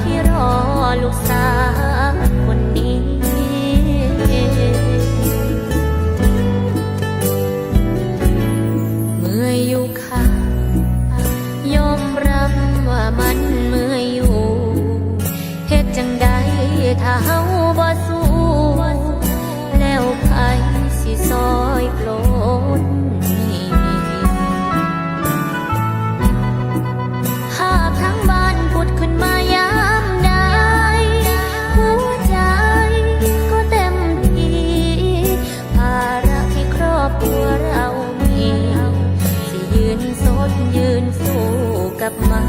ที่รอลูกสาวคนนี้ เมื่ออยู่ค่ะยอมรับว่ามันเมื่ออยู่เฮ็ดจังใดถ้าเฮาบ่ส กับมา